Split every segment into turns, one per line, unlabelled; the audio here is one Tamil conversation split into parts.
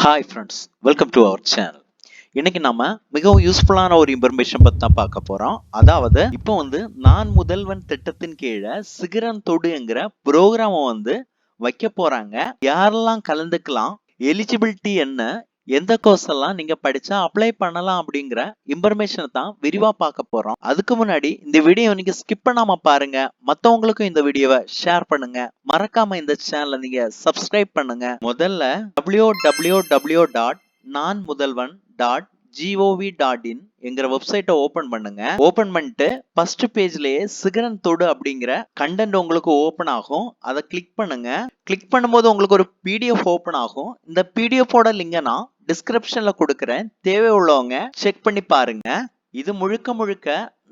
Hi friends welcome to our channel இன்னைக்கு நம்ம மிகவும் யூஸ்ஃபுல்லான ஒரு இன்ஃபர்மேஷன் பற்றி தான் பார்க்க போகிறோம் அதாவது இப்போ வந்து நான் முதல்வன் திட்டத்தின் கீழே சிகரன் தொடுங்கிற ப்ரோக்ராமை வந்து வைக்க போகிறாங்க யாரெல்லாம் கலந்துக்கலாம் எலிஜிபிலிட்டி என்ன எந்த கோர்ஸ் எல்லாம் நீங்க படிச்சா அப்ளை பண்ணலாம் அப்படிங்கிற இன்ஃபர்மேஷனை தான் விரிவா பார்க்க போறோம். அதுக்கு முன்னாடி இந்த வீடியோ நீங்க ஸ்கிப் பண்ணாம பாருங்க. மத்தவங்களுக்கும் இந்த வீடியோவை ஷேர் பண்ணுங்க. மறக்காம இந்த சேனலை நீங்க சப்ஸ்கிரைப் பண்ணுங்க. முதல்ல W W W dot Naan Mudhalvan dot GOV dot in என்கிற வெப்சைட்டை ஓபன் பண்ணுங்க. ஓபன் பண்ணிட்டு ஃபர்ஸ்ட் பேஜ்லயே சிகரன் தொடு அப்படிங்கிற கண்டென்ட் உங்களுக்கு ஓபன் ஆகும். அதை கிளிக் பண்ணுங்க. கிளிக் பண்ணும்போது உங்களுக்கு ஒரு பிடிஎஃப் ஓபன் ஆகும். இந்த பிடிஎஃபோட லிங்கை நான் டிஸ்கிரிப்ஷன்ல கொடுக்குறேன். தேவை உள்ளவங்க செக் பண்ணி பாருங்க. இது முழுக்க முழுக்க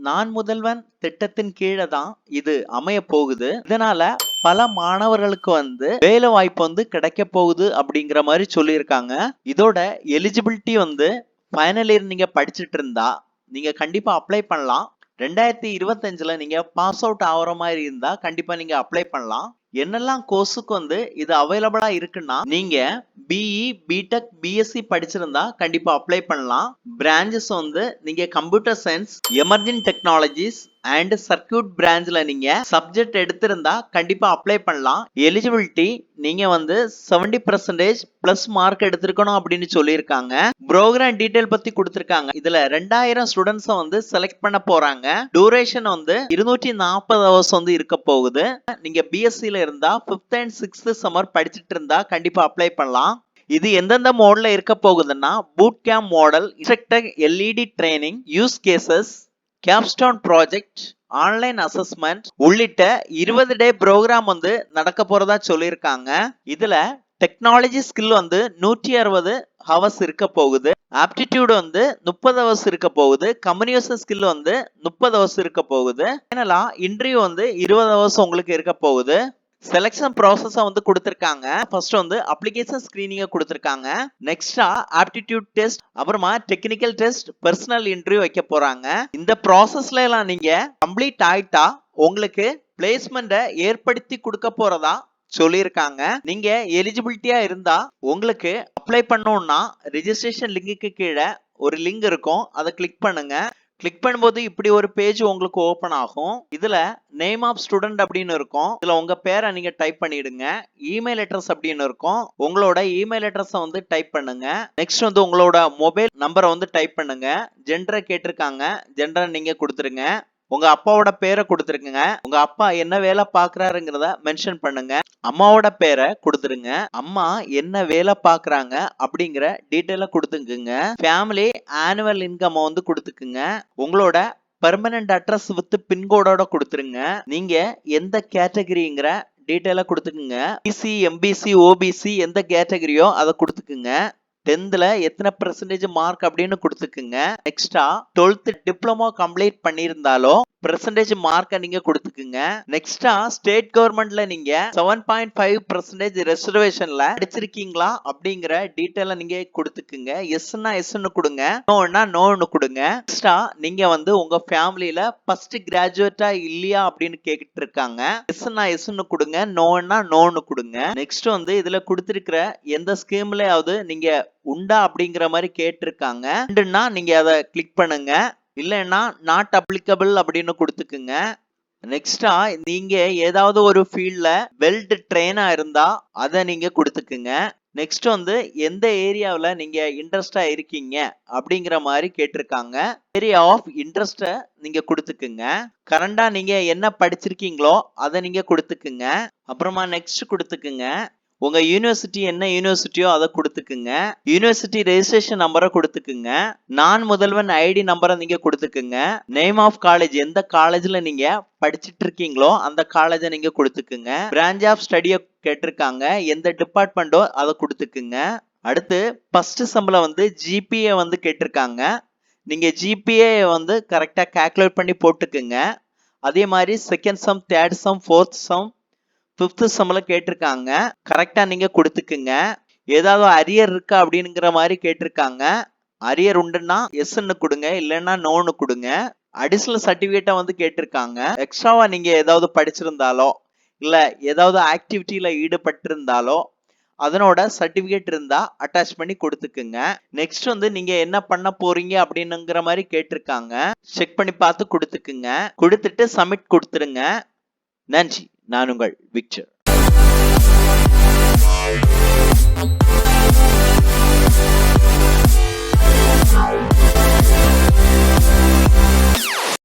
நான் முதல்வன் திட்டத்தின் கீழே தான் இது அமைய போகுது. இதனால பல மாணவர்களுக்கு வந்து வேலை வாய்ப்பு வந்து கிடைக்க போகுது அப்படிங்கிற மாதிரி சொல்லியிருக்காங்க. இதோட எலிஜிபிலிட்டி வந்து ஃபைனல் இயர் நீங்க படிச்சுட்டு இருந்தா நீங்க கண்டிப்பா அப்ளை பண்ணலாம். ரெண்டாயிரத்தி இருபத்தஞ்சுல நீங்க பாஸ் அவுட் ஆகிற மாதிரி இருந்தால் கண்டிப்பா நீங்க அப்ளை பண்ணலாம். என்னெல்லாம் கோர்ஸுக்கு வந்து இது அவைலபிளா இருக்குன்னா நீங்க பிஇ பிடெக் பிஎஸ்சி படிச்சிருந்தா கண்டிப்பா அப்ளை பண்ணலாம். பிரான்ச்சஸ் வந்து நீங்க computer science emerging technologies and circuit பிரான்ச்ல நீங்க சப்ஜெக்ட் எடுத்திருந்தா கண்டிப்பா அப்ளை பண்ணலாம். எலிஜிபிலிட்டி நீங்க வந்து செவன்டி பர்சன்டேஜ் பிளஸ் மார்க் எடுத்திருக்கணும் அப்படின்னு சொல்லியிருக்காங்க. ப்ரோக்ராம் டீட்டெயில் பத்தி கொடுத்திருக்காங்க. இதுல ரெண்டாயிரம் ஸ்டூடெண்ட்ஸை வந்து செலக்ட் பண்ண போறாங்க. டூரேஷன் வந்து இருநூற்றி நாற்பது ஹவர்ஸ் வந்து இருக்க போகுது. நீங்க பிஎஸ்சில இருந்தா ஃபிஃப்த் அண்ட் சிக்ஸ்த் சம்மர் படிச்சுட்டு இருந்தா கண்டிப்பா அப்ளை பண்ணலாம். இது எந்தெந்த மோட்ல இருக்க போகுதுன்னா boot camp model instructor led training use cases capstone project online assessment உள்ளிட்ட இருபது டே ப்ரோக்ராம் வந்து நடக்க போறதா சொல்லியிருக்காங்க. இதுல டெக்னாலஜி ஸ்கில் வந்து நூற்றி அறுபது ஹவர்ஸ் இருக்க போகுது. ஆப்டிடியூட் வந்து முப்பது ஹவர்ஸ் இருக்க போகுது. கம்யூனிகேஷன் ஸ்கில் வந்து முப்பது ஹவர்ஸ் இருக்க போகுது. ஃபைனலா இன்டர்வியூ வந்து இருபது ஹவர்ஸ் உங்களுக்கு இருக்க போகுது. செலெக்ஷன் ப்ராசஸை வந்து கொடுத்துருக்காங்க. ஃபர்ஸ்ட் வந்து அப்ளிகேஷன் ஸ்க்ரீனிங்கை கொடுத்துருக்காங்க. நெக்ஸ்டா ஆப்டிடியூட் டெஸ்ட் அப்புறமா டெக்னிக்கல் டெஸ்ட் பர்சனல் இன்டர்வியூ வைக்க போறாங்க. இந்த ப்ராசஸ்ல எல்லாம் நீங்க கம்ப்ளீட் ஆயிட்டா உங்களுக்கு பிளேஸ்மெண்ட்டை ஏற்படுத்தி கொடுக்க போறதா சொல்லியிருக்காங்க. நீங்க எலிஜிபிலிட்டியா இருந்தா உங்களுக்கு அப்ளை பண்ணணும்னா ரிஜிஸ்ட்ரேஷன் லிங்குக்கு கீழே ஒரு லிங்க் இருக்கும். அதை கிளிக் பண்ணுங்க. கிளிக் பண்ணும்போது இப்படி ஒரு பேஜ் உங்களுக்கு ஓப்பன் ஆகும். இதுல நேம் ஆஃப் ஸ்டூடெண்ட் அப்படின்னு இருக்கும். இதுல உங்க பேரை நீங்க டைப் பண்ணிடுங்க. இமெயில் அட்ரஸ் அப்படின்னு இருக்கும். உங்களோட இமெயில் அட்ரஸை வந்து டைப் பண்ணுங்க. நெக்ஸ்ட் வந்து உங்களோட மொபைல் நம்பரை வந்து டைப் பண்ணுங்க. ஜெண்டரை கேட்டிருக்காங்க. ஜெண்டரை நீங்க கொடுத்துருங்க. உங்க அப்பாவோட பேரை கொடுத்துருக்குங்க. உங்க அப்பா என்ன வேலை பாக்குறாருங்கிறத மென்ஷன் பண்ணுங்க. அம்மாவோட பேரை கொடுத்துருங்க. அம்மா என்ன வேலை பாக்குறாங்க அப்படிங்கிற டீட்டெயில கொடுத்துக்குங்க. ஃபேமிலி ஆனுவல் இன்கம் வந்து கொடுத்துக்குங்க. உங்களோட பெர்மனன்ட் அட்ரஸ் வித் பின்கோடோட கொடுத்துருங்க. நீங்க எந்த கேட்டகரிங்கிற டீட்டெயில கொடுத்துக்குங்க. பிசி எம்பிசி ஓபிசி எந்த கேட்டகரியோ அதை கொடுத்துக்குங்க. டென்த்ல எத்தனை பெர்சன்டேஜ் மார்க் அப்படின்னு கொடுத்துக்குங்க. நெக்ஸ்டா டுவெல்த் டிப்ளமோ கம்ப்ளீட் பண்ணியிருந்தாலோ பெர்சன்டேஜ் மார்க்கை நீங்க கொடுத்துக்குங்க. நெக்ஸ்டா ஸ்டேட் கவர்மெண்ட்ல நீங்க செவன் பாயிண்ட் ஃபைவ் பெர்சன்டேஜ் ரெசர்வேஷன்ல அடிச்சிருக்கீங்களா அப்படிங்கிற டீட்டெயில நீங்க கொடுத்துக்குங்க. எஸ்னா எஸ்ன்னு கொடுங்க. நோன்னா நோன்னு கொடுங்க. நெக்ஸ்டா நீங்க வந்து உங்க ஃபேமிலியில ஃபர்ஸ்ட் கிராஜுவேட்டா இல்லையா அப்படின்னு கேட்டுட்டு இருக்காங்க எஸ்னா எஸ்ன்னு கொடுங்க. நோன்னா நோன்னு கொடுங்க. நெக்ஸ்ட் வந்து இதுல கொடுத்திருக்கிற எந்த ஸ்கீம்லயாவது நீங்க உண்டா அப்படிங்கிற மாதிரி கேட்டிருக்காங்க. ரெண்டுன்னா நீங்க அதை கிளிக் பண்ணுங்க. இல்லைன்னா நாட் அப்ளிகபிள் அப்படின்னு கொடுத்துக்குங்க. நெக்ஸ்டா நீங்க ஏதாவது ஒரு ஃபீல்ட்ல வெல்ட் ட்ரெயினா இருந்தா அதை நீங்க கொடுத்துக்குங்க. நெக்ஸ்ட் வந்து எந்த ஏரியாவில் நீங்க இன்ட்ரெஸ்டா இருக்கீங்க அப்படிங்கிற மாதிரி கேட்டிருக்காங்க. ஏரியா ஆஃப் இன்ட்ரெஸ்ட நீங்க கொடுத்துக்குங்க. கரண்டா நீங்க என்ன படிச்சிருக்கீங்களோ அதை நீங்க கொடுத்துக்குங்க. அப்புறமா நெக்ஸ்ட் கொடுத்துக்குங்க. உங்கள் யூனிவர்சிட்டி என்ன யூனிவர்சிட்டியோ அதை கொடுத்துக்குங்க. யூனிவர்சிட்டி ரெஜிஸ்ட்ரேஷன் நம்பரை கொடுத்துக்குங்க. நான் முதல்வன் ஐடி நம்பரை நீங்கள் கொடுத்துக்குங்க. நேம் ஆஃப் காலேஜ் எந்த காலேஜில் நீங்கள் படிச்சிட்டு இருக்கீங்களோ அந்த காலேஜை நீங்கள் கொடுத்துக்குங்க. பிரான்ச் ஆஃப் ஸ்டடியை கேட்டிருக்காங்க. எந்த டிபார்ட்மெண்ட்டோ அதை கொடுத்துக்குங்க. அடுத்து ஃபர்ஸ்ட் சம்பளம் வந்து ஜிபிஏ வந்து கேட்டிருக்காங்க. நீங்கள் ஜிபிஏ வந்து கரெக்டாக கேல்குலேட் பண்ணி போட்டுக்குங்க. அதே மாதிரி second sem third sem fourth sem fifth செம்மில் கேட்டிருக்காங்க. கரெக்டாக நீங்கள் கொடுத்துக்குங்க. ஏதாவது அரியர் இருக்கா அப்படிங்கிற மாதிரி கேட்டிருக்காங்க. அரியர் உண்டுன்னா எஸ்ன்னு கொடுங்க இல்லைன்னா நோன்னு கொடுங்க. அடிஷ்னல் சர்டிஃபிகேட்டை வந்து கேட்டிருக்காங்க. எக்ஸ்ட்ராவாக நீங்கள் ஏதாவது படிச்சிருந்தாலோ இல்லை ஏதாவது ஆக்டிவிட்டியில் ஈடுபட்டிருந்தாலோ அதனோட சர்டிஃபிகேட் இருந்தால் அட்டாச் பண்ணி கொடுத்துக்குங்க. நெக்ஸ்ட் வந்து நீங்கள் என்ன பண்ண போறீங்க அப்படின்னுங்கிற மாதிரி கேட்டிருக்காங்க. செக் பண்ணி பார்த்து கொடுத்துக்குங்க. கொடுத்துட்டு சப்மிட் கொடுத்துருங்க. நன்றி. நான் உங்கள் விக்டர்.